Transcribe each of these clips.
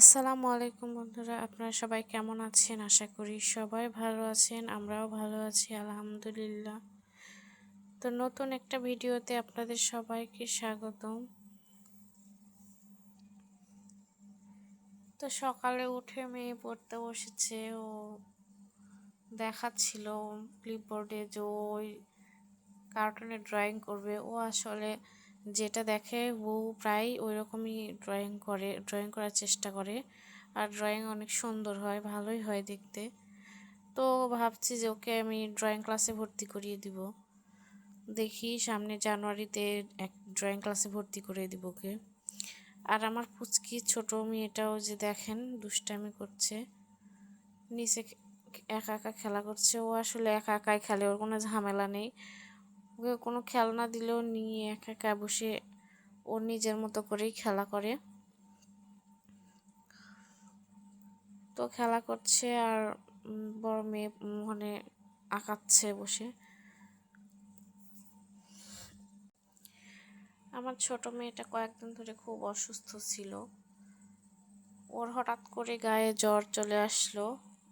আসসালামু আলাইকুম বন্ধুরা, আপনারা সবাই কেমন আছেন? আশা করি সবাই ভালো আছেন, আমরাও ভালো আছি, আলহামদুলিল্লাহ। তো নতুন একটা ভিডিওতে আপনাদের সবাইকে স্বাগতম। তো সকালে উঠে মেয়ে পড়তে বসেছে, ও দেখাচ্ছিল ক্লিপবোর্ডে যে ওই কার্টুনে ড্রয়িং করবে। ও আসলে যেটা দেখে ও প্রায় ওই রকমই ড্রয়িং করে ড্রয়িং করার চেষ্টা করে। আর ড্রয়িং অনেক সুন্দর হয়, ভালোই হয় দেখতে। তো ভাবছি যে ওকে আমি ড্রয়িং ক্লাসে ভর্তি করিয়ে দিব। দেখি সামনে জানুয়ারিতে এক ড্রয়িং ক্লাসে ভর্তি করিয়ে দিব ওকে। আর আমার পুচকি ছোট মেয়েটাও যে দেখেন, দুষ্টামি করছে। নিচে একা একা খেলা করছে। ও আসলে একা একাই খেলে, ওর কোনো ঝামেলা নেই। ওকে কোনো খেলনা দিলেও নিয়ে একা একা বসে ও নিজের মতো করেই খেলা করে। তো খেলা করছে আর বড় মেয়ে মানে আঁকাচ্ছে বসে। আমার ছোট মেয়েটা কয়েকদিন ধরে খুব অসুস্থ ছিল। ওর হঠাৎ করে গায়ে জ্বর চলে আসলো।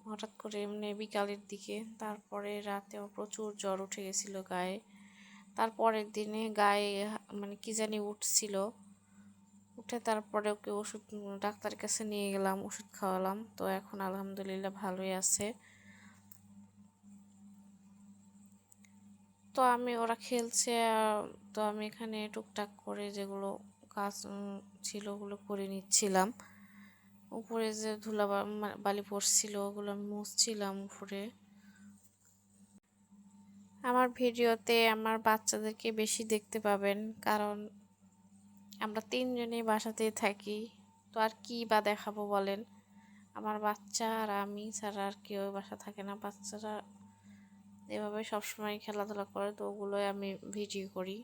হঠাৎ করে এমনি বিকালের দিকে, তারপরে রাতেও প্রচুর জ্বর উঠে গেছিল গায়ে। তারপরের দিনে গায়ে মানে কি জানি উঠছিল। উঠে তারপরে ওকে ওষুধ ডাক্তারের কাছে নিয়ে গেলাম, ওষুধ খাওয়ালাম। তো এখন আলহামদুলিল্লাহ ভালোই আছে। তো আমি, ওরা খেলছে তো আমি এখানে টুকটাক করে যেগুলো কাজ ছিল ওগুলো করে নিচ্ছিলাম। উপরে যে ধুলা বালি পড়ছিল, ওগুলো আমি মুছছিলাম উপরে। আমার ভিডিওতে আমার বাচ্চাদেরকে বেশি দেখতে পাবেন, কারণ আমরা তিনজনেই বাসাতেই থাকি। তো আর কি বা দেখাবো বলেন? আমার বাচ্চা আর আমি ছাড়া আর কেউ বাসা থাকে না। বাচ্চারা এভাবে সবসময় খেলাধুলা করে, তো ওগুলোই আমি ভিডিও করি।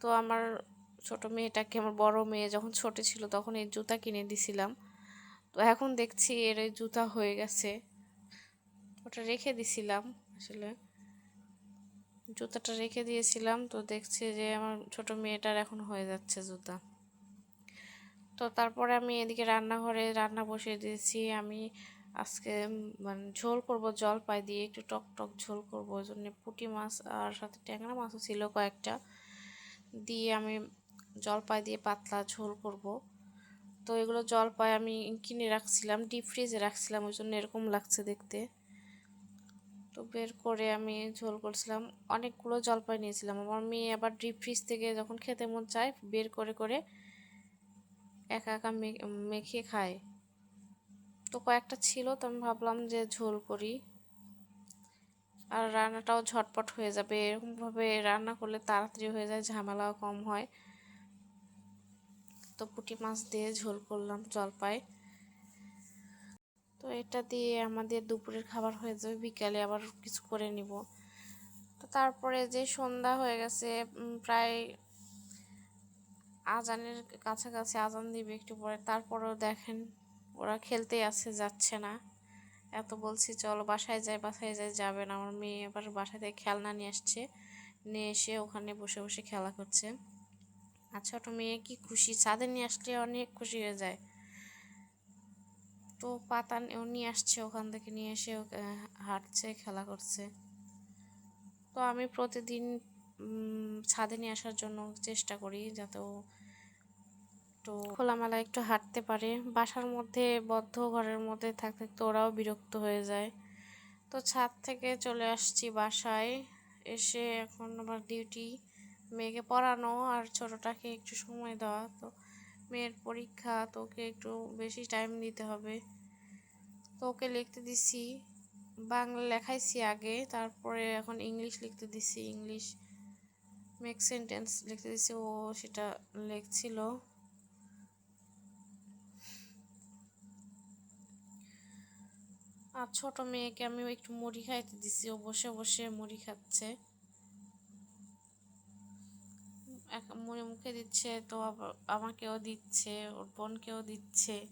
তো আমার ছোট মেয়েটাকে, আমার বড় মেয়ে যখন ছোট ছিল তখন এই জুতা কিনে দিছিলাম। তো এখন দেখছি এর জুতা হয়ে গেছে। ওটা রেখে দিছিলাম আসলে। জুতাটা রেখে দিয়েছিলাম, তো দেখছি যে আমার ছোট মেয়েটার এখন হয়ে যাচ্ছে জুতা। তো তারপরে আমি এদিকে রান্নাঘরে রান্না বসিয়ে দিয়েছি। আমি আজকে মানে ঝোল করব জল পাই দিয়ে, একটু টক টক ঝোল করব, ওই জন্য পুঁটি মাছ আর সাথে ট্যাংরা মাছও ছিল কয়েকটা। দিয়ে আমি জলপাই দিয়ে পাতলা ঝোল করব। তো এগুলো জলপাই আমি কিনে রাখছিলাম, ডিপ ফ্রিজে রাখছিলাম, ওই জন্য এরকম লাগছে দেখতে। তো বের করে আমি ঝোল করছিলাম। অনেকগুলো জলপাই নিয়েছিলাম। আমার মেয়ে আবার ডিপ ফ্রিজ থেকে যখন খেতে মন চায়, বের করে করে একা একা মেখে খায়। তো কয়েকটা ছিল, তো আমি ভাবলাম যে ঝোল করি। আর রান্নাটাও ঝটপট হয়ে যাবে। এরকমভাবে রান্না করলে তাড়াতাড়ি হয়ে যায়, ঝামেলাও কম হয়। তো পুঁটি মাছ দিয়ে ঝোল করলাম জলপাই। তো এটা দিয়ে আমাদের দুপুরের খাবার হয়ে যাবে, বিকালে আবার কিছু করে নিব। তো তারপরে যে সন্ধ্যা হয়ে গেছে প্রায় আজানের কাছাকাছি আজান দিবে একটু পরে, তারপরেও দেখেন ওরা খেলতে আছে যাচ্ছে না। এত বলছি, চলো বাসায় যাই বাসায় যাই। যাবে না, আমার মেয়ে আবার বাসা থেকে খেলনা নিয়ে আসছে। নিয়ে এসে ওখানে বসে বসে খেলা করছে। আর ছোটো মেয়ে কি খুশি? ছাদে নিয়ে আসলে অনেক খুশি হয়ে যায়। তো পাতা নিয়ে আসছে, ওখান থেকে নিয়ে এসে হাঁটছে, খেলা করছে। তো আমি প্রতিদিন ছাদে নিয়ে আসার জন্য চেষ্টা করি যাতে ও একটু খোলামেলা একটু হাঁটতে পারে। বাসার মধ্যে, বদ্ধ ঘরের মধ্যে থাকতে থাকতে ওরাও বিরক্ত হয়ে যায়। তো ছাদ থেকে চলে আসছি বাসায়, এসে এখন আবার ডিউটি মেয়েকে পড়ানো আর ছোটোটাকে একটু সময় দেওয়া। তো মেয়ের পরীক্ষা, তোকে একটু বেশি টাইম দিতে হবে। তো ওকে লিখতে দিছি, বাংলা লেখাইছি আগে, তারপরে এখন ইংলিশ লিখতে দিছি, ইংলিশ মেক সেন্টেন্স লিখতে দিছি, ও সেটা লিখছিল। আর ছোট মেয়েকে আমি একটু মুড়ি খাইতে দিছি, ও বসে বসে মুড়ি খাচ্ছে। মুখে দিচ্ছে, তো আমাকেও দিচ্ছে, ওর বোনকেও দিচ্ছে।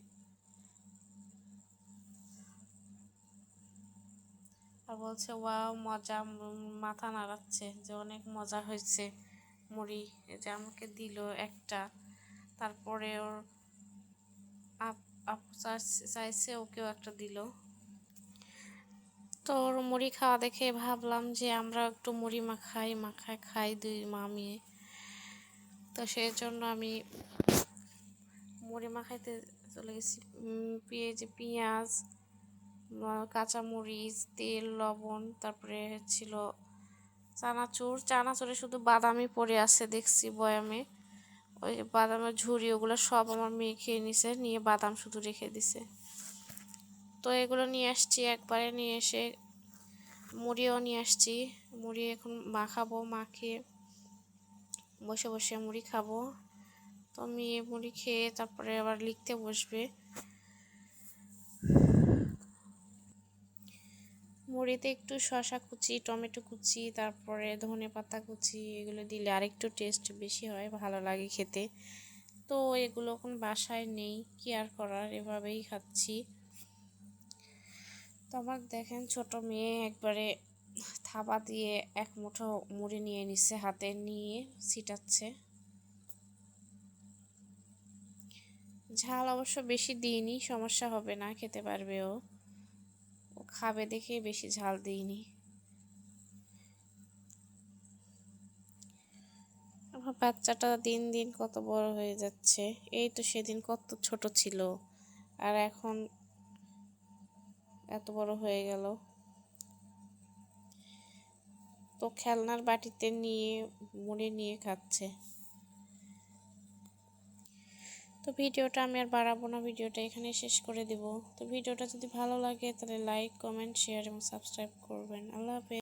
আর বলছে, ওয়াও, মজা মাথা নাড়াচ্ছে, যে অনেক মজা হয়েছে, মুড়ি যে আমাকে দিল একটা। তারপরে ওর আপু চাইছে- ওকেও একটা দিল। তো ওর মুড়ি খাওয়া দেখে ভাবলাম যে আমরা একটু মুড়ি মাখাই, মাখায় খাই দুই মামিয়ে তো সেই জন্য আমি মুড়ি মাখাইতে চলে গেছি। পেঁয়াজ পেঁয়াজ কাঁচামরিচ, তেল, লবণ, তারপরে ছিল চানাচুর। চানাচুরে শুধু বাদামি পড়ে আছে, দেখছি বয়ামে। ওই বাদামের ঝুড়ি ওগুলো সব আমার মেয়ে খেয়ে নিছে, নিয়ে বাদাম শুধু রেখে দিছে। তো এগুলো নিয়ে আসছি, একবারে নিয়ে এসে মুড়িও নিয়ে আসছি। মুড়ি এখন মাখাবো, মাখিয়ে বসে বসে মুড়ি খাব। তো মেয়ে মুড়ি খেয়ে তারপরে আবার লিখতে বসবে। মুড়িতে একটু শসা কুচি, টমেটো কুচি, তারপরে ধনে পাতা কুচি, এগুলো দিলে আরেকটু টেস্ট বেশি হয়, ভালো লাগে খেতে। তো এগুলো এখন বাসায় নেই, কি আর করার, এভাবেই খাচ্ছি। তো আমার দেখেন ছোট মেয়ে একবারে থাবা দিয়ে এক মুঠো মুড়ি নিয়ে নিচ্ছে, হাতে নিয়ে ছিটাচ্ছে। ঝাল অবশ্য বেশি দিইনি, সমস্যা হবে না, খেতে পারবে ও। ও খাবে দেখে বেশি ঝাল দিইনি। আমার বাচ্চাটা দিন দিন কত বড় হয়ে যাচ্ছে, এই তো সেদিন কত ছোট ছিল, আর এখন এত বড় হয়ে গেল। তো খেলনার বাটিতে নিয়ে, মুড়ে নিয়ে খাচ্ছে। তো ভিডিওটা আমি আর বাড়াবো না, ভিডিওটা এখানে শেষ করে দিব। তো ভিডিওটা যদি ভালো লাগে তাহলে লাইক কমেন্ট শেয়ার এবং সাবস্ক্রাইব করবেন। আল্লাহ হাফেজ।